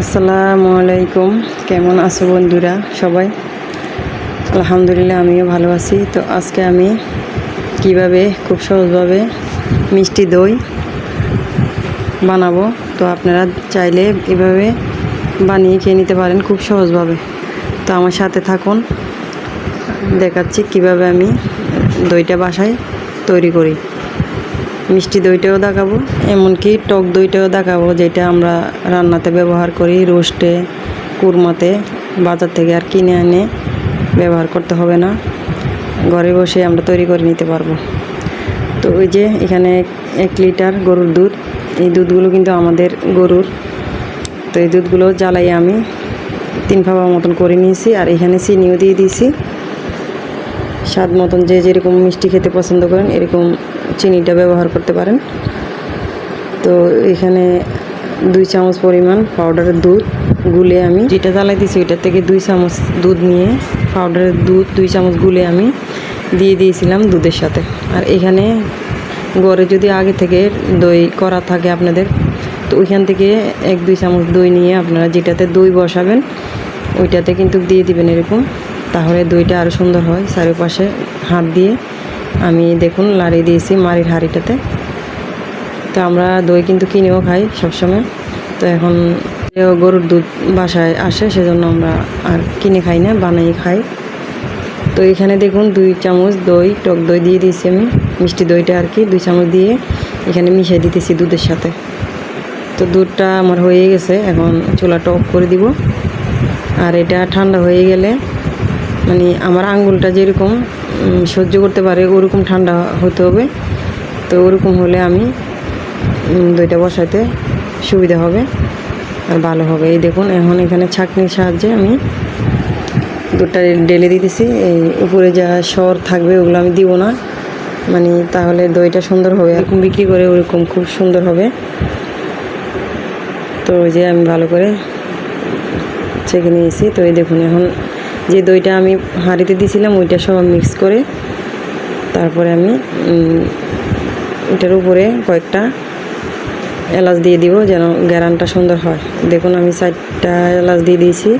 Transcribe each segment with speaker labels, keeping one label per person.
Speaker 1: আসসালামু আলাইকুম। কেমন আছো বন্ধুরা? সবাই? আলহামদুলিল্লাহ, আমিও ভালো আছি। তো আজকে আমি কীভাবে খুব সহজভাবে মিষ্টি দই বানাবো? তো আপনারা চাইলে এভাবে বানিয়ে খেয়ে নিতে পারেন খুব সহজভাবে। তো আমার সাথে থাকুন। দেখাচ্ছি কীভাবে আমি দইটা বাসায় তৈরি করি। মিষ্টি দইটাও দেখাবো, এমনকি টক দইটাও দেখাবো, যেটা আমরা রান্নাতে ব্যবহার করি, রোস্টে, কুরমাতে, বাজার থেকে আর কিনে এনে ব্যবহার করতে হবে না। ঘরে বসে আমরা তৈরি করে নিতে পারব। তো ওই যে এখানে এক লিটার গরুর দুধ, এই দুধগুলো কিন্তু আমাদের গরুর। তো এই দুধগুলো জ্বালাই আমি তিন ভাবার মতন করে নিয়েছি, আর এখানে চিনিও দিয়ে দিয়েছি। স্বাদ মতন যে যেরকম মিষ্টি খেতে পছন্দ করেন, এরকম চিনিটা ব্যবহার করতে পারেন। তো এখানে দুই চামচ পরিমাণ পাউডারের দুধ গুলে আমি যেটা জ্বালাই দিয়েছি ওইটার থেকে দুই চামচ দুধ নিয়ে পাউডারের দুধ, দুই চামচ গুলে আমি দিয়ে দিয়েছিলাম দুধের সাথে। আর এখানে গড়ে যদি আগে থেকে দই করা থাকে আপনাদের, তো ওইখান থেকে এক, দুই চামচ দই নিয়ে আপনারা যেটাতে দই বসাবেন, ওইটাতে কিন্তু দিয়ে দিবেন এরকম। তাহলে দইটা আরও সুন্দর হয়, চারিপাশে হাত দিয়ে আমি দেখুন লাড়িয়ে দিয়েছি মাড়ির হাঁড়িটাতে। তো আমরা দই কিন্তু কিনেও খাই সবসময়। তো এখন গরুর দুধ বাসায় আসে, সেজন্য আমরা আর কিনে খাই না, বানাই খাই। তো এখানে দেখুন দুই চামচ দই, টক দই দিয়ে দিয়েছি আমি, মিষ্টি দইটা আর কি, দুই চামচ দিয়ে এখানে মিশিয়ে দিতেছি দুধের সাথে। তো দুধটা আমার হয়ে গেছে, এখন চুলাটা অফ করে দিব। আর এটা ঠান্ডা হয়ে গেলে মানে আমার আঙ্গুলটা যেরকম সহ্য করতে পারে, ওরকম ঠান্ডা হতে হবে। তো ওরকম হলে আমি দইটা বসাতে সুবিধা হবে আর ভালো হবে। এই দেখুন, এখন এখানে ছাঁকনির সাহায্যে আমি দুধটা ডেলে দিতেছি। এই উপরে যা সর থাকবে, ওগুলো আমি দিব না। মানে তাহলে দইটা সুন্দর হবে। এরকম বিক্রি করে ওরকম খুব সুন্দর হবে। তো ওই যে আমি ভালো করে ছেঁকে নিয়েছি। তো এই দেখুন, এখন যে দইটা আমি হাঁড়িতে দিয়েছিলাম ওইটা সব মিক্স করে তারপরে আমি এটার উপরে কয়েকটা এলাচ দিয়ে দিব যেন গ্যারানটা সুন্দর হয়। দেখুন আমি চারটা এলাচ দিয়ে দিয়েছি।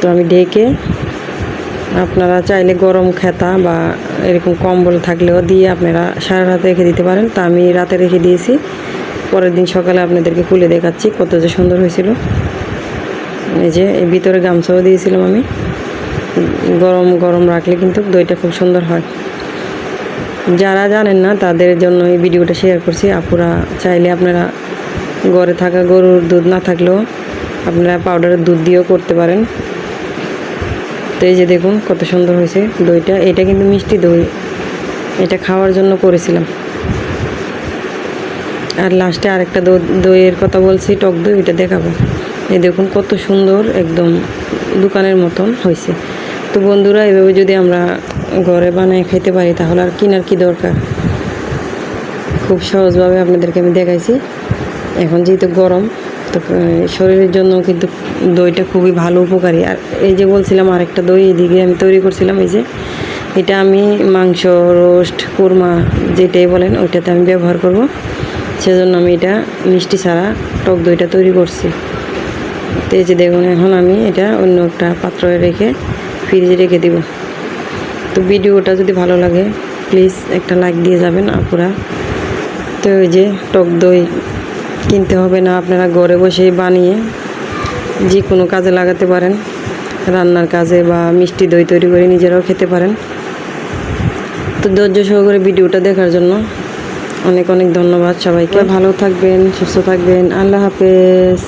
Speaker 1: তো আমি ডেকে আপনারা চাইলে গরম খেতা বা এরকম কম্বল থাকলেও দিয়ে আপনারা সারা রাতে রেখে দিতে পারেন। তা আমি রাতে রেখে দিয়েছি। পরের দিন সকালে আপনাদেরকে খুলে দেখাচ্ছি কত যে সুন্দর হয়েছিল। এই যে এই ভিতরে গামছাও দিয়েছিলাম আমি। গরম গরম রাখলে কিন্তু দইটা খুব সুন্দর হয়। যারা জানেন না, তাদের জন্য এই ভিডিওটা শেয়ার করছি। আপুরা চাইলে আপনারা ঘরে থাকা গরুর দুধ না থাকলেও আপনারা পাউডারের দুধ দিয়েও করতে পারেন। তো এই যে দেখুন, কত সুন্দর হয়েছে দইটা। এটা কিন্তু মিষ্টি দই। এটা খাওয়ার জন্য করেছিলাম। আর লাস্টে আরেকটা দইয়ের কথা বলছি, টক দই ওইটা দেখাবো। এই দেখুন, কত সুন্দর একদম দোকানের মতন হয়েছে। তো বন্ধুরা, এভাবে যদি আমরা ঘরে বানিয়ে খেতে পারি, তাহলে আর কিনার কি দরকার? খুব সহজভাবে আপনাদেরকে আমি দেখাইছি। এখন যেহেতু গরম, তো শরীরের জন্য কিন্তু দইটা খুবই ভালো উপকারী। আর এই যে বলছিলাম, আরেকটা দই এদিকে আমি তৈরি করছিলাম, এই যে এটা আমি মাংস, রোস্ট, কুরমা যেটাই বলেন, ওইটাতে আমি ব্যবহার করব। সেজন্য আমি এটা মিষ্টি ছাড়া টক দইটা তৈরি করছি। তো এই যে দেখুন, এখন আমি এটা অন্য একটা পাত্রে রেখে ফ্রিজে রেখে দিব। তো ভিডিওটা যদি ভালো লাগে প্লিজ একটা লাইক দিয়ে যাবেন আপুরা। তো ওই যে টক দই কিনতে হবে না, আপনারা ঘরে বসেই বানিয়ে যে কোনো কাজে লাগাতে পারেন। রান্নার কাজে বা মিষ্টি দই তৈরি করে নিজেরাও খেতে পারেন। তো ধৈর্য সহকারে ভিডিওটা দেখার জন্য অনেক অনেক ধন্যবাদ সবাইকে। ভালো থাকবেন, সুস্থ থাকবেন। আল্লাহ হাফেজ।